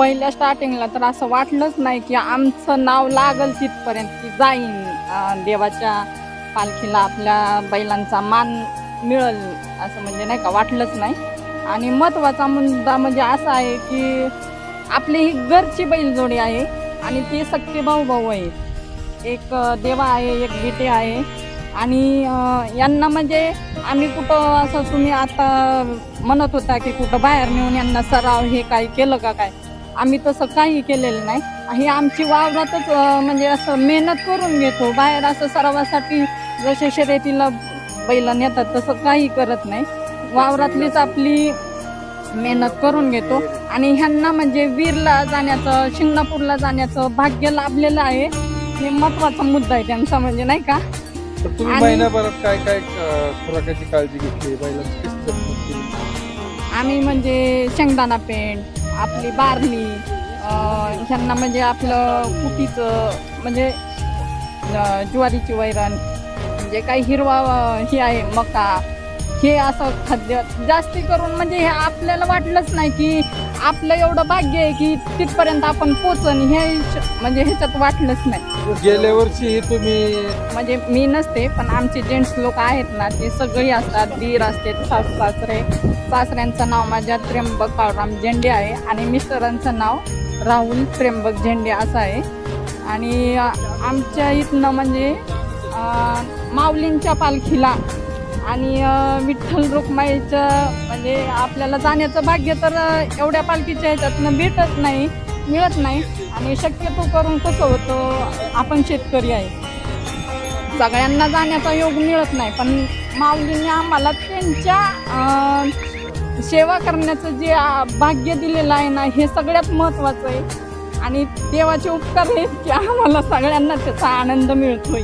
पहिल्या स्टार्टिंगला तर असं वाटलंच नाही की आमचं नाव लागल तिथपर्यंत की जाईन. देवाच्या पालखीला आपल्या बैलांचा मान मिळल असं म्हणजे नाही का वाटलंच नाही. आणि महत्त्वाचा मुद्दा म्हणजे असा आहे की आपली ही घरची बैलजोडी आहे आणि ती सख्खे भाऊ भाऊ आहे. एक देवा आहे एक बेटे आहे. आणि यांना म्हणजे आम्ही कुठं असं तुम्ही आता म्हणत होता की कुठं बाहेर नेऊन यांना सराव हे काय केलं का काय? आम्ही तसं काही केलेलं नाही. ही आमची वावरातच म्हणजे असं मेहनत करून घेतो. बाहेर असं सरावासाठी जसे शर्यतीला बैल नेतात तसं काही करत नाही. वावरातलीच आपली मेहनत करून घेतो. आणि ह्यांना म्हणजे वीरला जाण्याचं शिंगणापूरला जाण्याचं भाग्य लाभलेलं आहे. हे महत्त्वाचा मुद्दा आहे त्यांचा म्हणजे नाही का? तर तुम्ही आणि- महिन्याभरात काय काय अं, खुराकाची काळजी घेतली? बैलाची आम्ही म्हणजे शेंगदाणा पेंट आपली बारली ह्यांना म्हणजे आपलं कुटीचं म्हणजे ज्वारीची वैरण म्हणजे काही हिरवा हे आहे मका हे असं खाद्य जास्ती करून म्हणजे हे आपल्याला वाटलंच नाही की आपलं एवढं भाग्य आहे की तिथपर्यंत आपण पोचन हे म्हणजे ह्याच्यात वाटलंच नाही. गेल्या वर्षी तुम्ही म्हणजे मी नसते पण आमचे जेंट्स लोक आहेत ना ते सगळी असतात दीर असते सासू सासरे. सासऱ्यांचं नाव माझ्या त्र्यंबक काळराम झेंडे आहे आणि मिस्टरांचं नाव राहुल त्र्यंबक झेंडे असं आहे. आणि आमच्या इथनं म्हणजे अ, माऊलींच्या पालखीला आणि विठ्ठल रुक्माईचं म्हणजे आपल्याला जाण्याचं भाग्य तर एवढ्या पालखीच्या ह्याच्यातनं भेटत नाही मिळत नाही. आणि शक्यतो करून कसं होतं आपण शेतकरी आहे. सगळ्यांना जाण्याचा योग मिळत नाही पण माऊलींनी आम्हाला त्यांच्या सेवा करण्याचं जे भाग्य दिलेलं आहे ना हे सगळ्यात महत्त्वाचं आहे. आणि देवाचे उपकार आहेत की आम्हाला सगळ्यांना त्याचा आनंद मिळतोय.